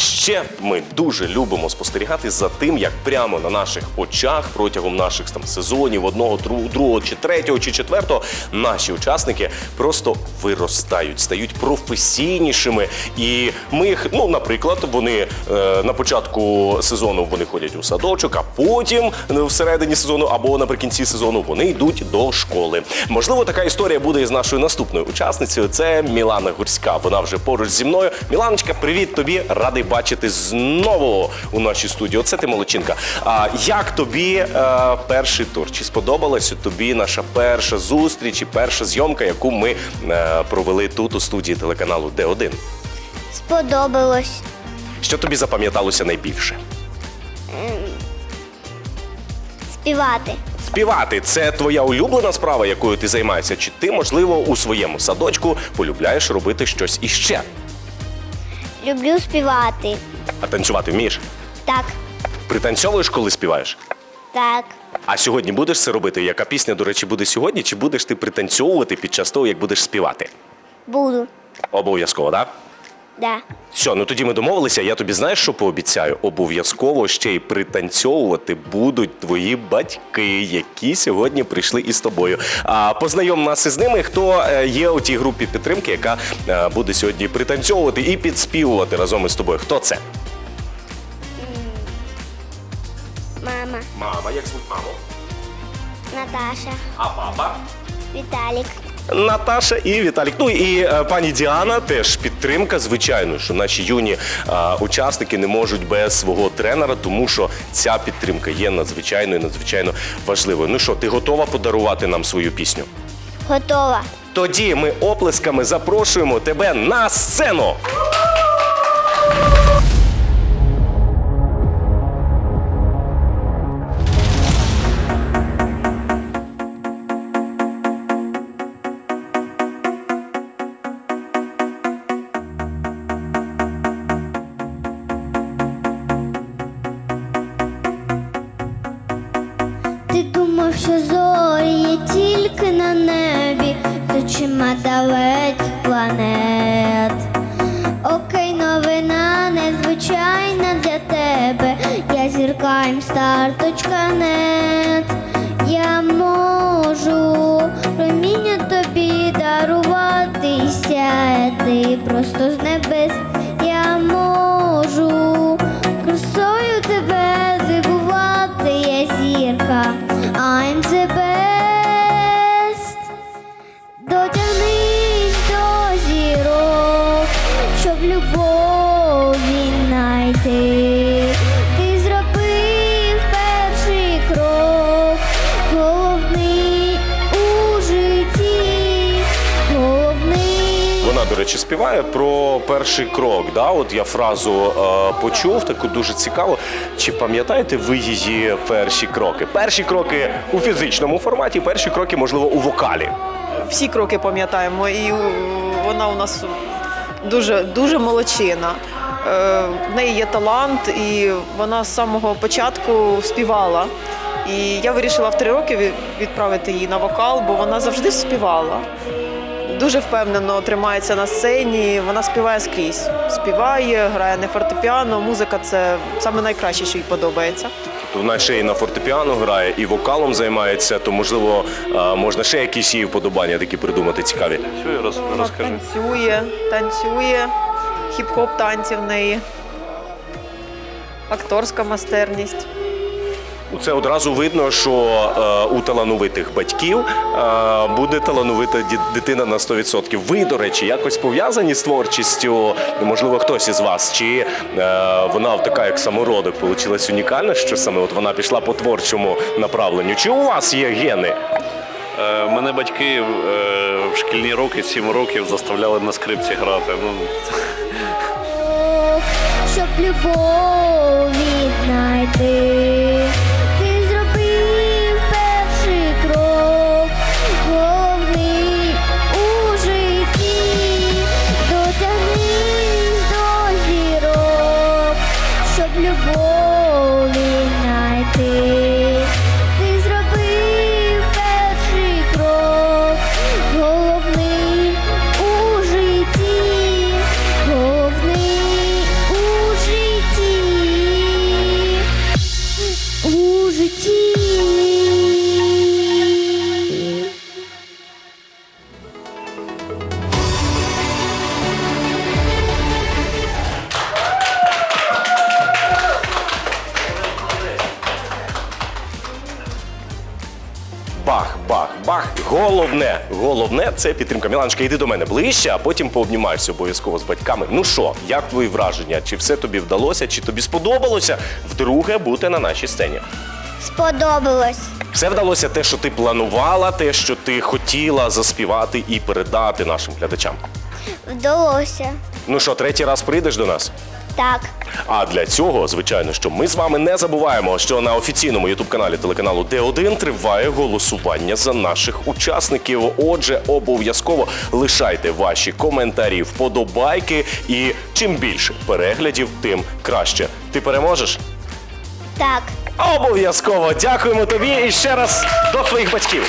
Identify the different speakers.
Speaker 1: ще ми дуже любимо спостерігати за тим, як прямо на наших очах протягом наших там сезонів одного, дру- другого чи третього чи четвертого наші учасники просто виростають, стають професійнішими. І ми їх, ну, наприклад, вони е, на початку сезону вони ходять у садочок, а потім е, всередині сезону або наприкінці сезону вони йдуть до школи. Можливо, така історія буде із нашою наступною учасницею. Це Мілана Гурська. Вона вже поруч зі мною. Міланочка, привіт тобі! Радий бачити знову у нашій студії. Оце ти молодчинка. А як тобі е, перший тур? Чи сподобалася тобі наша перша зустріч і перша зйомка, яку ми е, провели тут у студії телеканалу Д1?
Speaker 2: Сподобалось.
Speaker 1: Що тобі запам'яталося найбільше?
Speaker 2: Співати.
Speaker 1: Співати це твоя улюблена справа, якою ти займаєшся? Чи ти, можливо, у своєму садочку полюбляєш робити щось іще?
Speaker 2: Люблю співати.
Speaker 1: А танцювати вмієш?
Speaker 2: Так,
Speaker 1: Пританцьовуєш, коли співаєш?
Speaker 2: так.
Speaker 1: А сьогодні будеш це робити? Яка пісня, до речі, буде сьогодні? Чи будеш ти пританцьовувати під час того, як будеш співати?
Speaker 2: Буду.
Speaker 1: Обов'язково, так?
Speaker 2: Да.
Speaker 1: Все, ну тоді ми домовилися. Я тобі знаєш, що пообіцяю? Обов'язково ще й пританцьовувати будуть твої батьки, які сьогодні прийшли із тобою. А познайом нас із ними, хто е, є у тій групі підтримки, яка е, буде сьогодні пританцьовувати і підспівувати разом із тобою. Хто це?
Speaker 2: Мама,
Speaker 1: Мама, як звуть маму?
Speaker 2: Наташа,
Speaker 1: А папа?
Speaker 2: Віталік.
Speaker 1: Наташа і Віталік. Ну і е, пані Діана теж підтримка. Звичайно, що наші юні е, учасники не можуть без свого тренера, тому що ця підтримка є надзвичайно і надзвичайно важливою. Ну що, ти готова подарувати нам свою пісню?
Speaker 2: Готова.
Speaker 1: Тоді ми оплесками запрошуємо тебе на сцену.
Speaker 2: Що зорі є тільки на небі, з очима далеких планет. Окей, новина незвичайна для тебе. Я зірка їм старточка нет. Я можу проміння тобі дарувати і просто з небес.
Speaker 1: Речі, співає про перший крок. Да? От я фразу е, почув, таку дуже цікаву. Чи пам'ятаєте ви її перші кроки? Перші кроки у фізичному форматі, перші кроки, можливо, у вокалі.
Speaker 3: всі кроки пам'ятаємо, і вона у нас дуже, дуже молодчина. Е, В неї є талант, і вона з самого початку співала. І я вирішила в три роки відправити її на вокал, бо вона завжди співала. Дуже впевнено тримається на сцені, вона співає скрізь. Співає, грає на фортепіано. Музика це саме найкраще, що їй подобається.
Speaker 1: То вона ще і на фортепіано грає, і вокалом займається, то можливо можна ще якісь її вподобання такі придумати цікаві.
Speaker 4: Що роз, розкажи?
Speaker 3: танцює, танцює, хіп-хоп танці в неї, акторська майстерність.
Speaker 1: Це одразу видно, що е, у талановитих батьків е, буде талановита дитина на 100%. Ви, до речі, якось пов'язані з творчістю, можливо, хтось із вас, чи е, вона така, як самородок, получилась унікальна, що саме от вона пішла по творчому направленню. Чи у вас є гени?
Speaker 4: Е, Мене батьки е, в шкільні роки, 7 років, заставляли на скрипці грати. Ну,
Speaker 2: щоб любові знайти.
Speaker 1: Головне, головне це підтримка. Міланочка, йди до мене ближче, а потім пообнімаєшся обов'язково з батьками. Ну що, як твої враження? Чи все тобі вдалося, чи тобі сподобалося вдруге бути на нашій сцені?
Speaker 2: Сподобалось.
Speaker 1: Все вдалося те, що ти планувала, те, що ти хотіла заспівати і передати нашим глядачам.
Speaker 2: Вдалося.
Speaker 1: Ну що, третій раз прийдеш до нас?
Speaker 2: Так.
Speaker 1: А для цього, звичайно, що ми з вами не забуваємо, що на офіційному ютуб-каналі телеканалу Д1 триває голосування за наших учасників. Отже, обов'язково лишайте ваші коментарі, вподобайки, і чим більше переглядів, тим краще. Ти переможеш?
Speaker 2: Так.
Speaker 1: Обов'язково дякуємо тобі і ще раз до своїх батьків.